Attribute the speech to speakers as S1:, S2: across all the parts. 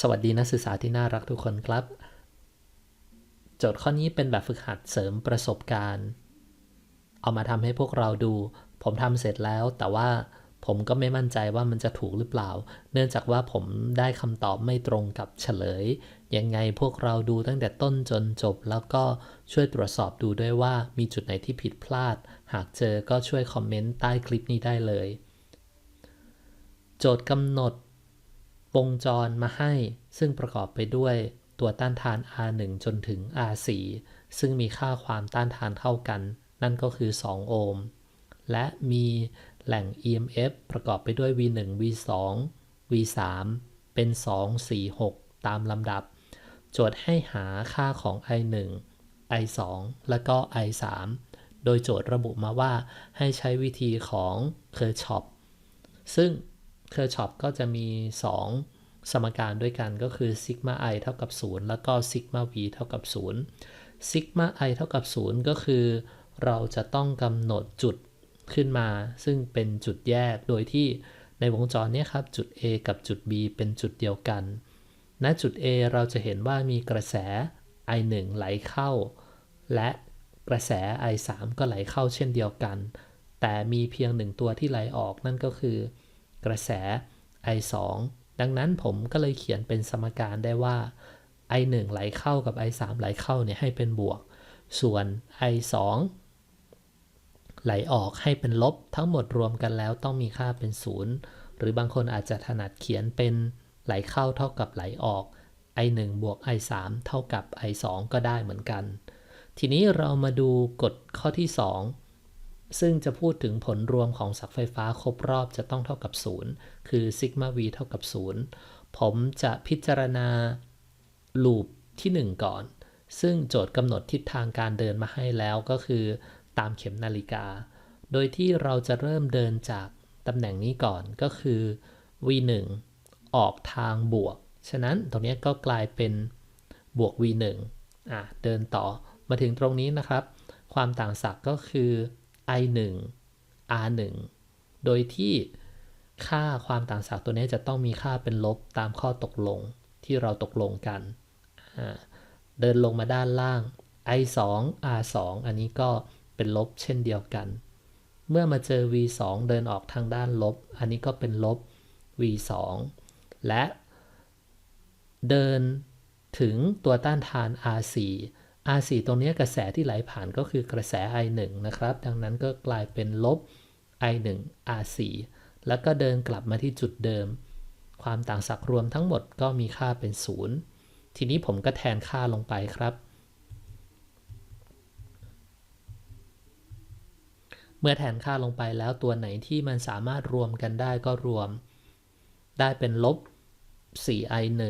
S1: สวัสดีนักศึกษาที่น่ารักทุกคนครับ โจทย์ข้อนี้เป็นแบบฝึกหัดเสริมประสบการณ์ เอามาทำให้พวกเราดู ผมทำเสร็จแล้ว แต่ว่าผมก็ไม่มั่นใจว่ามันจะถูกหรือเปล่า เนื่องจากว่าผมได้คำตอบไม่ตรงกับเฉลย ยังไงพวกเราดูตั้งแต่ต้นจนจบ แล้วก็ช่วยตรวจสอบดูด้วยว่ามีจุดไหนที่ผิดพลาด หากเจอก็ช่วยคอมเมนต์ใต้คลิปนี้ได้เลย โจทย์กำหนด วงจรมาให้ซึ่งประกอบไปด้วยตัวต้านทาน R1 จนถึง R4 ซึ่งมีค่าความต้านทานเท่ากัน นั่นก็คือ 2 โอห์ม และมีแหล่ง EMF ประกอบไปด้วย V1 V2 V3 เป็น 2 4 6 ตามลำดับ โจทย์ให้หาค่าของ I1 I2 และก็ I3 โดยโจทย์ระบุมาว่าให้ใช้วิธีของ Kirchhoff ซึ่ง เคอร์ช็อปก็จะมี 2 สมการด้วยกันก็คือซิกมา i เท่ากับ 0 แล้วก็ซิกมา v เท่ากับ 0 ซิกมา i เท่ากับ 0 ก็คือ เราจะต้องกำหนดจุดขึ้นมา ซึ่งเป็นจุดแยกโดยที่ในวงจรนี้ครับ จุด A กับจุด B เป็นจุดเดียวกัน ณ จุด A เราจะเห็นว่ามีกระแส I1 ไหลเข้า และกระแส I3 ก็ไหลเข้าเช่นเดียวกัน แต่มีเพียงหนึ่งตัวที่ไหลออกนั่นก็คือ กระแส I2 ดังนั้นผมก็เลยเขียนเป็นสมการได้ว่า I1 ไหลเข้ากับ I3 ไหลเข้าเนี่ยให้เป็นบวก ส่วน I2 ไหลออกให้เป็นลบ ทั้งหมดรวมกันแล้วต้องมีค่าเป็น 0 หรือบางคนอาจจะถนัดเขียนเป็นไหลเข้าเท่ากับไหลออก I1 บวก I3 เท่ากับ I2 ก็ได้เหมือนกัน ทีนี้เรามาดูกฎข้อที่ 2 ซึ่งจะพูดถึงผลรวมของศักไฟฟ้าครบรอบจะต้องเท่ากับ 0 คือซิกมา v เท่ากับ 0 ผมจะพิจารณาลูปที่ 1 ก่อน ซึ่งโจทย์กำหนดทิศทางการเดินมาให้แล้วก็คือตามเข็มนาฬิกา โดยที่เราจะเริ่มเดินจากตำแหน่งนี้ก่อนก็คือ v1 ออกทางบวก ฉะนั้นตรงนี้ก็กลายเป็นบวก v1 อะเดินต่อมาถึงตรงนี้นะครับ ความต่างศักย์ก็คือ i1 r1 โดยที่ค่าความต่างศักย์ตัวนี้จะต้องมีค่าเป็นลบตามข้อตกลงที่เราตกลงกัน เดินลงมาด้านล่าง i2 r2 อันนี้ก็เป็นลบเช่นเดียวกัน เมื่อมาเจอ v2 เดินออกทางด้านลบ อันนี้ก็เป็นลบ v2 และเดินถึงตัวต้านทาน r4 R4 ตรงนี้กระแสที่ไหลผ่านก็คือกระแส I1 นะครับ ดังนั้นก็กลายเป็นลบ I1 R4 แล้วก็เดินกลับมาที่จุดเดิม ความต่างศักย์รวมทั้งหมดก็มีค่าเป็น 0 ทีนี้ผมก็แทนค่าลงไปครับ เมื่อแทนค่าลงไปแล้วตัวไหนที่มันสามารถรวมกันได้ก็รวม ได้เป็นลบ 4i1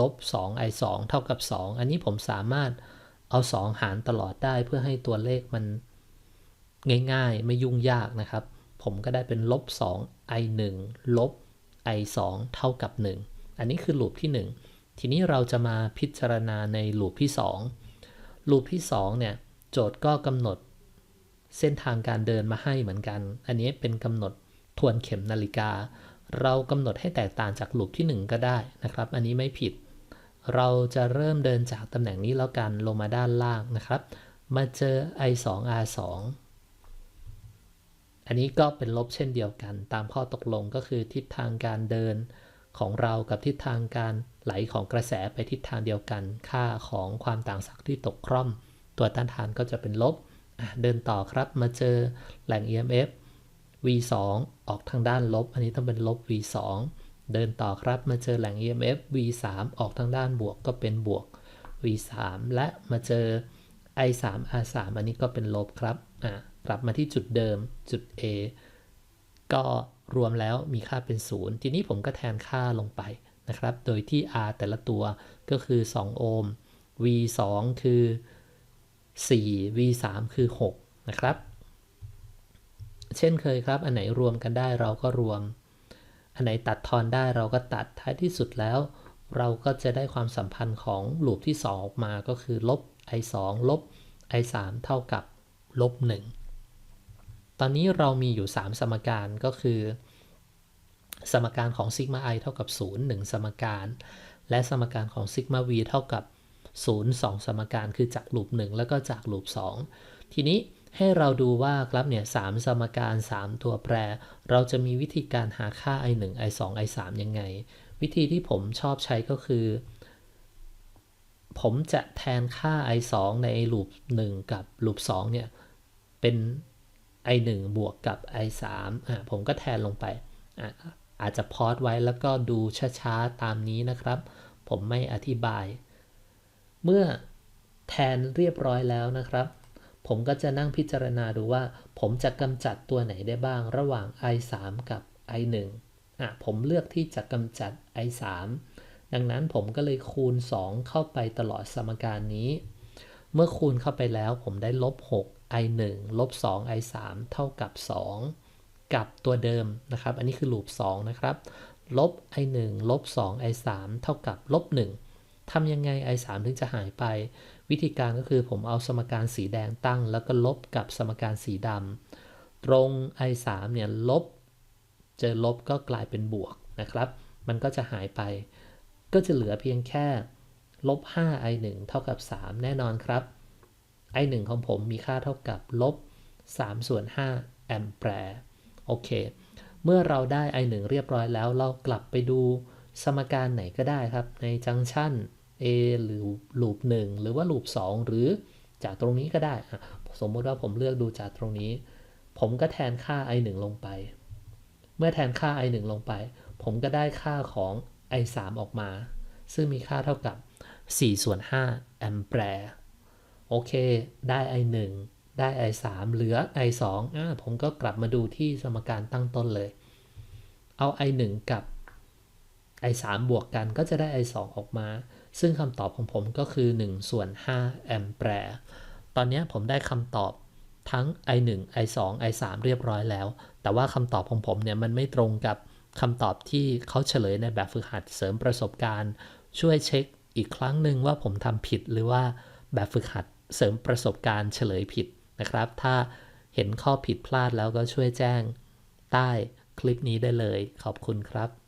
S1: ลบ 2i2 เท่ากับ 2 อันนี้ผมสามารถ เอา 2 หารตลอดได้เพื่อให้ตัวเลขมันง่ายๆ ไม่ยุ่งยากนะครับ ผมก็ได้เป็นลบ 2 i 1ลบ i 2เท่ากับ 1 อันนี้คือลูปที่ 1 ทีนี้เราจะมาพิจารณาในลูปที่ 2 ลูปที่ 2 เนี่ย โจทย์ก็กำหนดเส้นทางการเดินมาให้เหมือนกัน อันนี้เป็นกำหนดทวนเข็มนาฬิกา เรากำหนดให้แตกต่างจากลูปที่ 1 ก็ได้นะครับ อันนี้ไม่ผิด เราจะเริ่มเดินจากตำแหน่งนี้แล้วกันลงมาด้านล่างนะครับ มาเจอ i2 r2 อันนี้ก็เป็นลบเช่นเดียวกัน ตามข้อตกลงก็คือทิศทางการเดินของเรากับทิศทางการไหลของกระแสไปทิศทางเดียวกัน ค่าของความต่างศักย์ที่ตกคร่อม ตัวต้านทานก็จะเป็นลบ เดินต่อครับมาเจอแหล่ง EMF v2 ออกทางด้านลบ อันนี้ต้องเป็นลบ v2 เดินต่อครับมาเจอแหล่ง EMF V3 ออกทางด้านบวกก็เป็นบวก V3 และมาเจอ I3 R3 อันนี้ก็เป็นลบครับอ่ากลับมาที่จุดเดิมจุด A ก็รวมแล้วมีค่าเป็น 0 ทีนี้ผมก็แทนค่าลงไปนะครับ โดยที่ R แต่ละตัวก็คือ 2 โอห์ม V2 คือ 4 V3 คือ 6 นะครับ เช่นเคยครับ อันไหนรวมกันได้เราก็รวม อันไหนตัดทอนได้เราก็ตัดท้ายที่สุดแล้ว เราก็จะได้ความสัมพันธ์ของลูปที่ 2 ออกมาก็คือลบ i 2ลบ i 3เท่ากับลบ1ตอนนี้เรามีอยู่ 3 สมการก็คือ สมการของซิกมา i เท่ากับ 0 1 สมการ และสมการของซิกมา v เท่ากับ 0 2 สมการคือจากลูป1แล้วก็จากลูป2ทีนี้ ให้เราดูว่ากราฟเนี่ย3สมการ 3 ตัวแปร เราจะมีวิธีการหาค่า i 1 i 2 i 3ยังไง วิธีที่ผมชอบใช้ก็คือ ผมจะแทนค่า i 2ในลูป1กับลูป2เนี่ย เป็น i 1บวกกับ i 3อะผมก็แทนลงไปอะอาจจะพอดไว้แล้วก็ดูช้าๆ ตามนี้นะครับ ผมไม่อธิบาย เมื่อแทนเรียบร้อยแล้วนะครับ ผมก็จะนั่งพิจารณาดูว่า ผมจะกำจัดตัวไหนได้บ้างระหว่าง i 3 กับ i 1 อะผมเลือกที่จะกำจัด i 3 ดังนั้นผมก็เลยคูณ 2 เข้าไปตลอดสมการนี้ เมื่อคูณเข้าไปแล้วผมได้ลบ 6 i 1 ลบ 2 i 3 เท่ากับ 2 กับตัวเดิมนะครับ อันนี้คือลูป 2 นะครับ ลบ i 1 ลบ 2 i 3 เท่ากับลบ 1ทำยังไง i 3 ถึงจะหายไป วิธีการก็คือผมเอาสมการสีแดงตั้ง แล้วก็ลบกับสมการสีดำตรง i 3 เนี่ยลบ เจอลบก็กลายเป็นบวกนะครับ มันก็จะหายไป ก็จะเหลือเพียงแค่ลบ 5 i 1 เท่ากับ 3 แน่นอนครับ i 1 ของผมมีค่าเท่ากับลบ3ส่วน5แอมแปร์โอเค เมื่อเราได้ i 1 เรียบร้อยแล้วเรากลับไปดูสมการไหนก็ได้ครับ ในจังชัน a หรือลูป1หรือว่าลูป2หรือจากตรงนี้ก็ได้ สมมติว่าผมเลือกดูจากตรงนี้ ผมก็แทนค่า i 1ลงไป เมื่อแทนค่า i 1ลงไป ผมก็ได้ค่าของ i 3ออกมา ซึ่งมีค่าเท่ากับ4ส่วน5แอมแปร์โอเค ได้ i 1ได้ i 3เหลือ i 2อ่าผมก็กลับมาดูที่สมการตั้งต้นเลย เอา i 1กับ i 3 บวกกันก็จะได้ i 2 ออกมา ซึ่งคำตอบของผมก็คือ 1 ส่วน 5 แอมแปร์ตอนนี้ผมได้คำตอบทั้ง i 1 i 2 i 3 เรียบร้อยแล้ว แต่ว่าคำตอบของผมเนี่ยมันไม่ตรงกับคำตอบที่เขาเฉลยในแบบฝึกหัดเสริมประสบการณ์ ช่วยเช็คอีกครั้งหนึ่งว่าผมทำผิดหรือว่าแบบฝึกหัดเสริมประสบการณ์เฉลยผิดนะครับ ถ้าเห็นข้อผิดพลาดแล้วก็ช่วยแจ้ง ใต้คลิปนี้ได้เลย ขอบคุณครับ